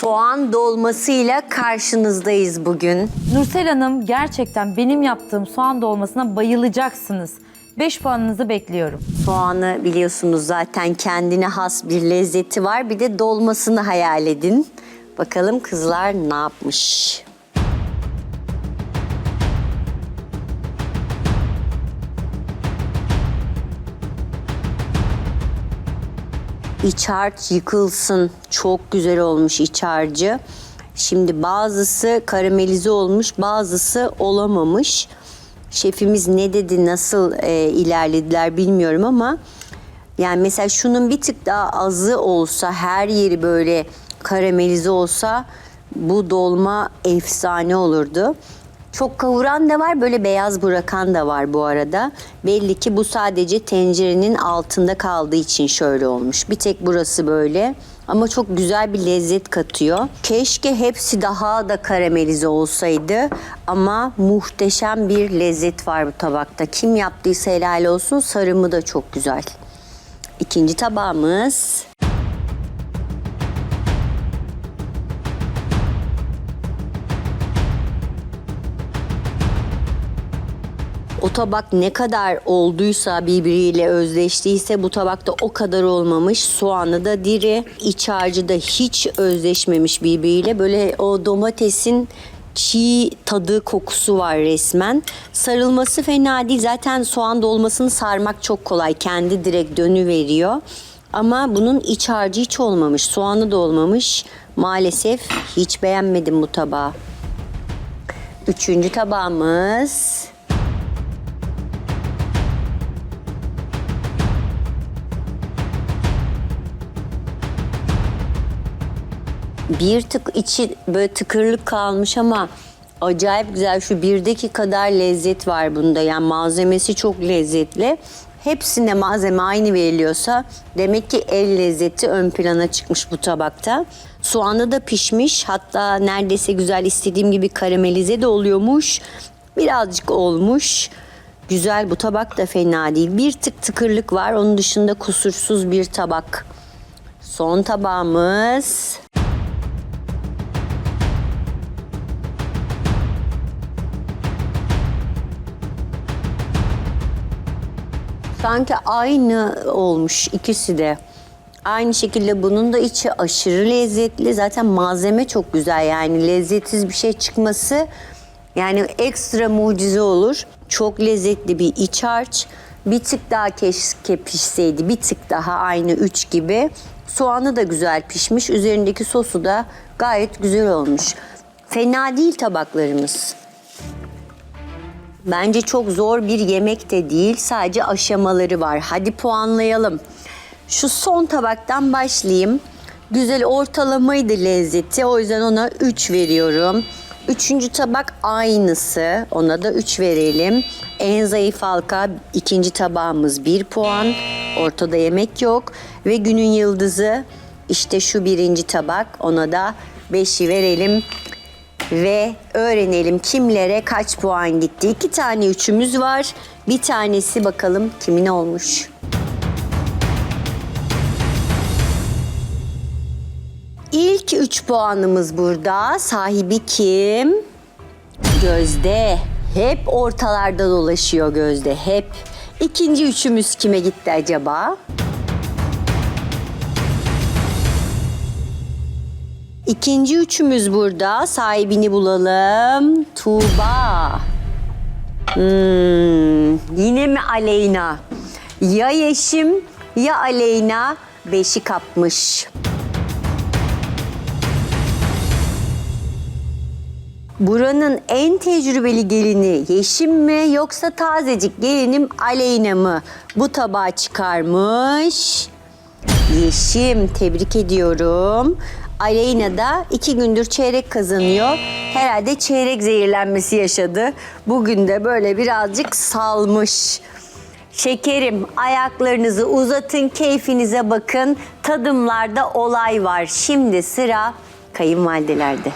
soğan dolmasıyla karşınızdayız bugün. Nursel Hanım gerçekten benim yaptığım soğan dolmasına bayılacaksınız. 5 puanınızı bekliyorum. Soğanı biliyorsunuz zaten kendine has bir lezzeti var. Bir de dolmasını hayal edin. Bakalım kızlar ne yapmış? İç harç yıkılsın. Çok güzel olmuş iç harcı. Şimdi bazısı karamelize olmuş, bazısı olamamış. Şefimiz ne dedi, nasıl e, ilerlediler bilmiyorum ama yani mesela şunun bir tık daha azı olsa, her yeri böyle karamelize olsa bu dolma efsane olurdu. Çok kavuran da var, böyle beyaz bırakan da var bu arada. Belli ki bu sadece tencerenin altında kaldığı için şöyle olmuş. Bir tek burası böyle. Ama çok güzel bir lezzet katıyor. Keşke hepsi daha da karamelize olsaydı. Ama muhteşem bir lezzet var bu tabakta. Kim yaptıysa helal olsun. Sarımı da çok güzel. İkinci tabağımız. Tabak ne kadar olduysa birbiriyle özleştiyse bu tabakta o kadar olmamış. Soğanı da diri, iç harcı da hiç özleşmemiş birbiriyle. Böyle o domatesin çiğ tadı kokusu var resmen. Sarılması fena değil. Zaten soğan dolmasını sarmak çok kolay. Kendi direkt dönü veriyor. Ama bunun iç harcı hiç olmamış. Soğanı da olmamış. Maalesef hiç beğenmedim bu tabağı. Üçüncü tabağımız. Bir tık içi böyle tıkırlık kalmış ama acayip güzel. Şu birdeki kadar lezzet var bunda. Yani malzemesi çok lezzetli. Hepsine malzeme aynı veriliyorsa demek ki el lezzeti ön plana çıkmış bu tabakta. Soğanı da pişmiş. Hatta neredeyse güzel istediğim gibi karamelize de oluyormuş. Birazcık olmuş. Güzel bu tabak da fena değil. Bir tık tıkırlık var. Onun dışında kusursuz bir tabak. Son tabağımız. Sanki aynı olmuş ikisi de. Aynı şekilde bunun da içi aşırı lezzetli. Zaten malzeme çok güzel yani lezzetsiz bir şey çıkması yani ekstra mucize olur. Çok lezzetli bir iç harç. Bir tık daha keşke pişseydi. Bir tık daha aynı üç gibi. Soğanı da güzel pişmiş. Üzerindeki sosu da gayet güzel olmuş. Fena değil tabaklarımız. Bence çok zor bir yemek de değil. Sadece aşamaları var. Hadi puanlayalım. Şu son tabaktan başlayayım. Güzel ortalamaydı lezzeti. O yüzden ona 3 veriyorum. Üçüncü tabak aynısı. Ona da 3 verelim. En zayıf halka ikinci tabağımız 1 puan. Ortada yemek yok. Ve günün yıldızı işte şu birinci tabak. Ona da 5'i verelim ve öğrenelim kimlere kaç puan gitti. İki tane üçümüz var. Bir tanesi bakalım kimin olmuş. İlk üç puanımız burada. Sahibi kim? Gözde. Hep ortalarda dolaşıyor Gözde. Hep. İkinci üçümüz kime gitti acaba? İkinci üçümüz burada. Sahibini bulalım. Tuğba. Hmm, yine mi Aleyna? Ya Yeşim ya Aleyna beşi kapmış. Buranın en tecrübeli gelini Yeşim mi yoksa tazecik gelinim Aleyna mı? Bu tabağı çıkarmış. Yeşim tebrik ediyorum. Aleyna da iki gündür çeyrek kazanıyor. Herhalde çeyrek zehirlenmesi yaşadı. Bugün de böyle birazcık salmış. Şekerim ayaklarınızı uzatın, keyfinize bakın. Tadımlarda olay var. Şimdi sıra kayınvalidelerde.